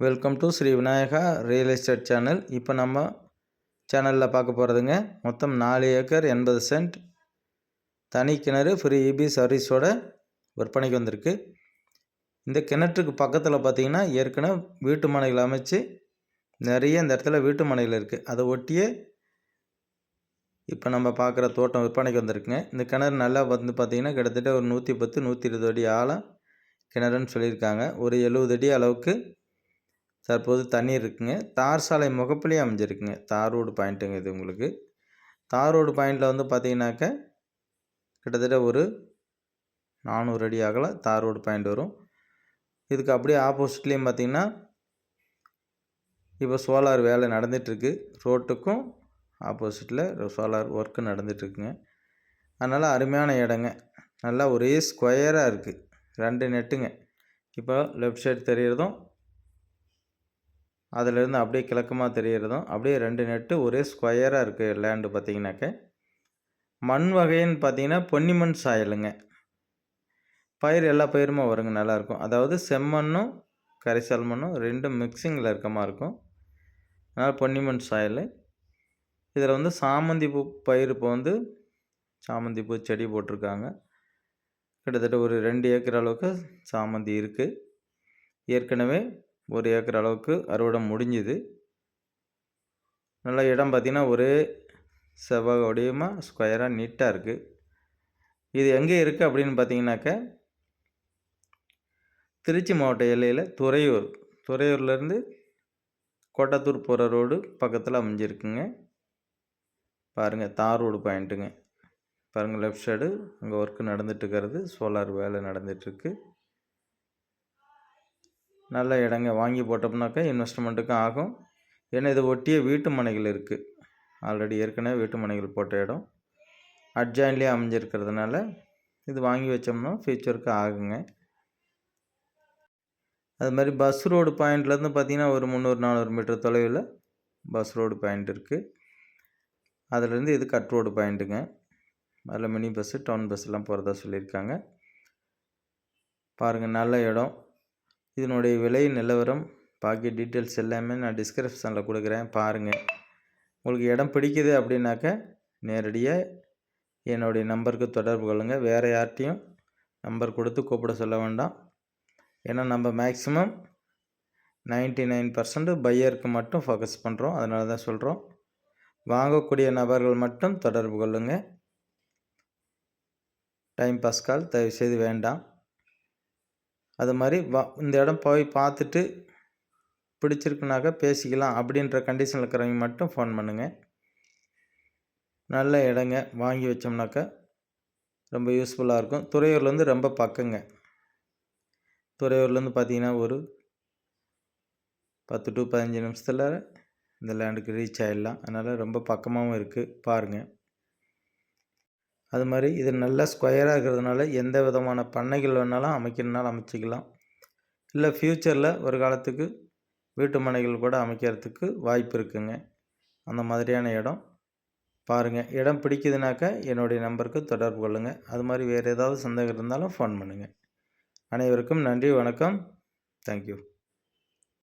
Welcome to Sri Vinayaka real estate channel இப்போ நம்ம சேனலில் பார்க்க போகிறதுங்க மொத்தம் நாலு ஏக்கர் எண்பது சென்ட் தனி கிணறு ஃப்ரீ இபி சர்வீஸோட விற்பனைக்கு வந்திருக்கு. இந்த கிணற்றுக்கு பக்கத்தில் பார்த்தீங்கன்னா ஏற்கனவே வீட்டு மனைகள் அமைச்சு நிறைய இந்த இடத்துல வீட்டு மனைகள் இருக்குது அதை ஒட்டியே இப்போ நம்ம பார்க்குற தோட்டம் விற்பனைக்கு வந்திருக்குங்க. இந்த கிணறு நல்லா வந்து பார்த்திங்கன்னா கிட்டத்தட்ட ஒரு நூற்றி பத்து நூற்றி இருபது அடி ஆழம் கிணறுன்னு சொல்லியிருக்காங்க. ஒரு எழுபது அடி அளவுக்கு தற்போது தண்ணீர் இருக்குங்க. தார் சாலை முகப்பிலே அமைஞ்சிருக்குங்க. தார் ரோடு பாயிண்ட்டுங்க இது உங்களுக்கு. தார் ரோடு பாயிண்டில் வந்து பார்த்தீங்கன்னாக்க கிட்டத்தட்ட ஒரு நானூறு அடி அகல தார் ரோடு பாயிண்ட் வரும். இதுக்கு அப்படியே ஆப்போசிட்லேயும் பார்த்திங்கன்னா இப்போ சோலார் வேலை நடந்துகிட்ருக்கு ரோட்டுக்கும் ஆப்போசிட்டில் சோலார் ஒர்க்கு நடந்துகிட்ருக்குங்க அதனால் அருமையான இடங்க. நல்லா ஒரே ஸ்கொயராக இருக்குது ரெண்டு நெட்டுங்க. இப்போ லெஃப்ட் சைடு தெரிகிறதும் அதிலிருந்து அப்படியே கிழக்கமாக தெரிகிறதும் அப்படியே ரெண்டு நெட்டு ஒரே ஸ்கொயராக இருக்குது லேண்டு பார்த்தீங்கன்னாக்க மண் வகைன்னு பார்த்தீங்கன்னா பொன்னிமண் சாயலுங்க. பயிர் எல்லா பயிருமே வருங்க நல்லாயிருக்கும் அதாவது செம்மண்ணும் கரிசல் மண்ணும் ரெண்டும் மிக்சிங்கில் இருக்கமாக இருக்கும் அதனால் பொன்னிமண் சாயல். இதில் வந்து சாமந்தி பூ பயிர் இப்போ வந்து சாமந்தி பூ செடி போட்டிருக்காங்க. கிட்டத்தட்ட ஒரு ரெண்டு ஏக்கர் அளவுக்கு சாமந்தி இருக்குது ஏற்கனவே ஒரு ஏக்கர் அளவுக்கு அறுவடை முடிஞ்சுது. நல்ல இடம் பார்த்திங்கன்னா ஒரே செவ்வாய் வடிவமாக ஸ்கொயராக நீட்டாக இருக்குது இது எங்கே இருக்குது அப்படின்னு பார்த்தீங்கன்னாக்க திருச்சி மாவட்ட எல்லையில் துறையூர். துறையூர்லேருந்து கோட்டத்தூர் போகிற ரோடு பக்கத்தில் அமைஞ்சிருக்குங்க. பாருங்கள் தார் ரோடு பாயிண்ட்டுங்க. பாருங்கள் லெஃப்ட் சைடு அங்கே ஒர்க்கு நடந்துட்டுருக்கிறது சோலார் வேலை நடந்துகிட்ருக்கு நல்ல இடங்க வாங்கி போட்டோம்னாக்கா இன்வெஸ்ட்மெண்ட்டுக்கும் ஆகும். ஏன்னா இது ஒட்டிய வீட்டு மனைகள் இருக்குது ஆல்ரெடி ஏற்கனவே வீட்டு மனைகள் போட்ட இடம். அட்ஜாயின்லேயே அமைஞ்சிருக்கிறதுனால இது வாங்கி வச்சோம்னா ஃபியூச்சருக்கு ஆகுங்க. அது மாதிரி பஸ் ரோடு பாயிண்ட்லேருந்து பார்த்திங்கன்னா ஒரு முந்நூறு நானூறு மீட்டர் தொலைவில் பஸ் ரோடு பாயிண்ட் இருக்குது அதுலேருந்து இது கட் ரோடு பாயிண்ட்டுங்க அதில் மினி பஸ்ஸு டவுன் பஸ்ஸெலாம் போகிறதா சொல்லியிருக்காங்க. பாருங்கள் நல்ல இடம். இதனுடைய விலை நிலவரம் பாக்கி டீட்டெயில்ஸ் எல்லாமே நான் டிஸ்கிரிப்ஷனில் கொடுக்குறேன். பாருங்கள் உங்களுக்கு இடம் பிடிக்குது அப்படின்னாக்க நேரடியாக என்னுடைய நம்பருக்கு தொடர்பு கொள்ளுங்கள் வேறு யார்ட்டையும் நம்பர் கொடுத்து கூப்பிட சொல்ல வேண்டாம். ஏன்னா நம்ம மேக்ஸிமம் நைன்ட்டி நைன் பர்சன்ட் பையருக்கு மட்டும் ஃபோக்கஸ் பண்ணுறோம் அதனால தான் சொல்கிறோம் வாங்கக்கூடிய நபர்கள் மட்டும் தொடர்பு கொள்ளுங்கள் டைம் பாஸ் கால் தயவுசெய்து வேண்டாம். அது மாதிரி வா இந்த இடம் போய் பார்த்துட்டு பிடிச்சிருக்குனாக்கா பேசிக்கலாம் அப்படின்ற கண்டிஷனில் இருக்கிறவங்க மட்டும் ஃபோன் பண்ணுங்கள் நல்ல இடங்க வாங்கி வச்சோம்னாக்கா ரொம்ப யூஸ்ஃபுல்லாக இருக்கும். துறையூர்லேருந்து ரொம்ப பக்கங்க. துறையூர்லேருந்து பார்த்தீங்கன்னா ஒரு பத்து டு பதினஞ்சு நிமிஷத்தில் இந்த லேண்டுக்கு ரீச் ஆகிடலாம் அதனால் ரொம்ப பக்கமாகவும் இருக்குது பாருங்கள் அது மாதிரி இது நல்ல ஸ்கொயராக இருக்கிறதுனால எந்த விதமான பண்ணைகள் வேணாலும் அமைக்கணுனாலும் அமைச்சிக்கலாம். இல்லை ஃப்யூச்சரில் ஒரு காலத்துக்கு வீட்டு மனைகள் கூட அமைக்கிறதுக்கு வாய்ப்பு இருக்குங்க. அந்த மாதிரியான இடம். பாருங்கள் இடம் பிடிக்குதுனாக்கா என்னுடைய நம்பருக்கு தொடர்பு கொள்ளுங்கள் அது மாதிரி வேறு ஏதாவது சந்தேகம் இருந்தாலும் ஃபோன் பண்ணுங்கள் அனைவருக்கும் நன்றி வணக்கம். தேங்க்யூ